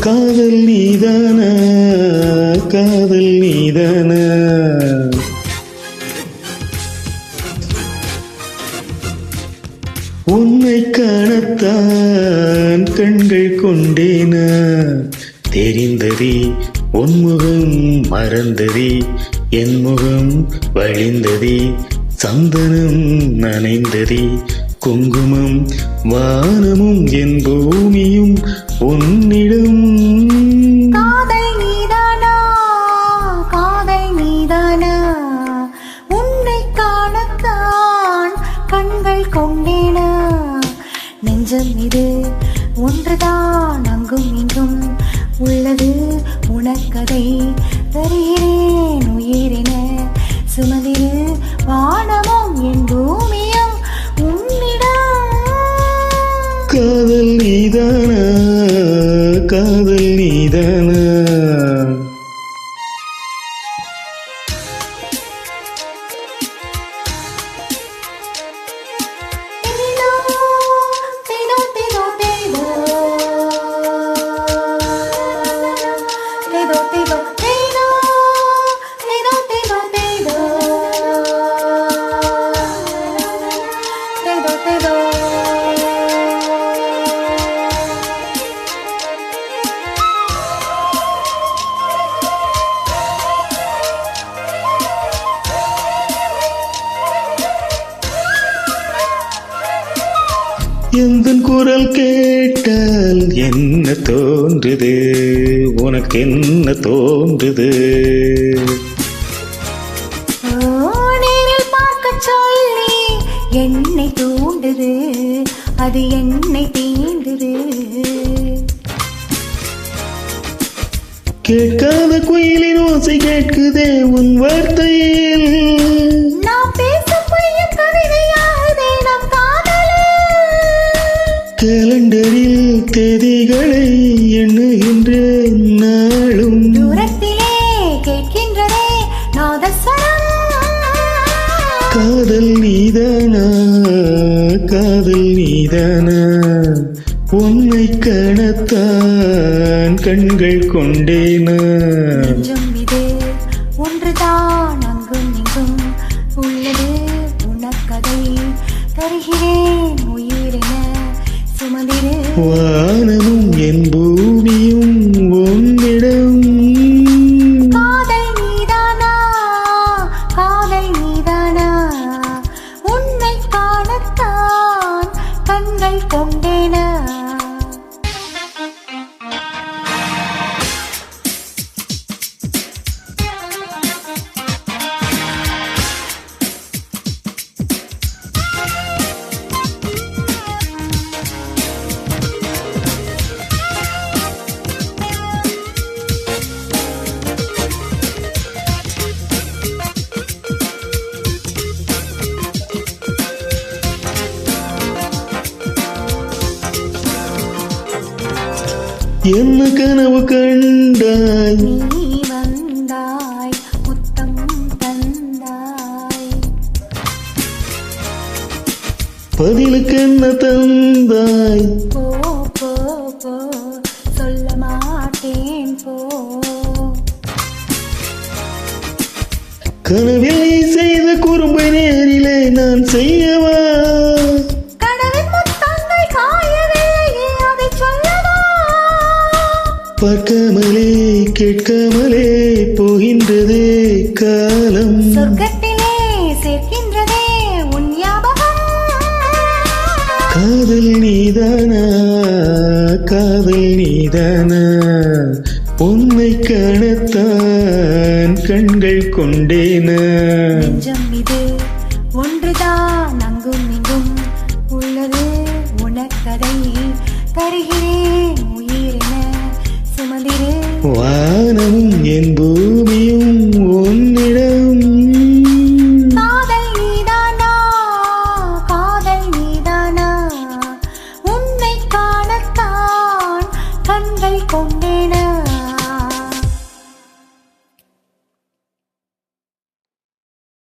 காதல் நீதான காதல் நீதான. உன்னை காணத்தான் கண்கள் கொண்டேன. தெரிந்ததி உன்முகம் முகம் என் முகம் வழிந்ததே சந்தனம் நனைந்ததி குங்குமம் வானமும் என் பூமியும் உன்னிடம். காதல் நீதானா? காதல் நீதானா? உன்னை காணத்தான் கண்கள் கொண்டேனா? நெஞ்சம் இது ஒன்றுதான் அங்கும் இங்கும் உனக்கதை தருகிறேன் உயிரின சுமதிரு வானமும் என் பூமியும் உன்னிடம். காதல் நீதான? Tino, குரல் கேட்டால் என்ன தோன்றுது? உனக்கு என்ன தோன்றுது? அது என்னை தீண்டுது. கேட்காத குயிலின் ஓசை கேட்குதே உன் வார்த்தையில். கேலண்டரில் தேதிகளை எண்ணுகின்ற நாளும். தூரத்திலே கேட்கின்றதே நாதஸ்வரம். காதல் நீதானா? நீதானா உன்னை காணத்தான் கண்கள் கொண்டேனா. இது ஒன்றுதான் அங்கும் இங்கும். உள்ளது உனக்கதை தருகிறேன் உயிரென சுமந்திரு. வானமும் என் என்ன கனவு கண்டாய். நீ வந்தாய் முத்தம் தந்தாய். பதிலுக்கு என்ன தந்தாய்? போ போ போ சொல்ல மாட்டேன் போ. கனவில் நீ செய்த குறும்பை நேரிலே நான் செய்யவா பார்க்காமலே கேட்காமலே போகின்றதே காலம். சொர்க்கத்திலே சேர்க்கின்றதே உன் ஞாபகம். காதல் நீதானா? காதல் நீதானா? உன்னை காணத்தான் கண்கள் கொண்டேனா? இது ஒன்றுதான் அங்கும் இங்கும் உள்ளது. உனக்கதை தருகிறேன் என் பூமியும் உன்னிடம் காதல் நீதானா? காதல் நீதானா? உன்னை காணத்தான் கண்கள் கொண்டு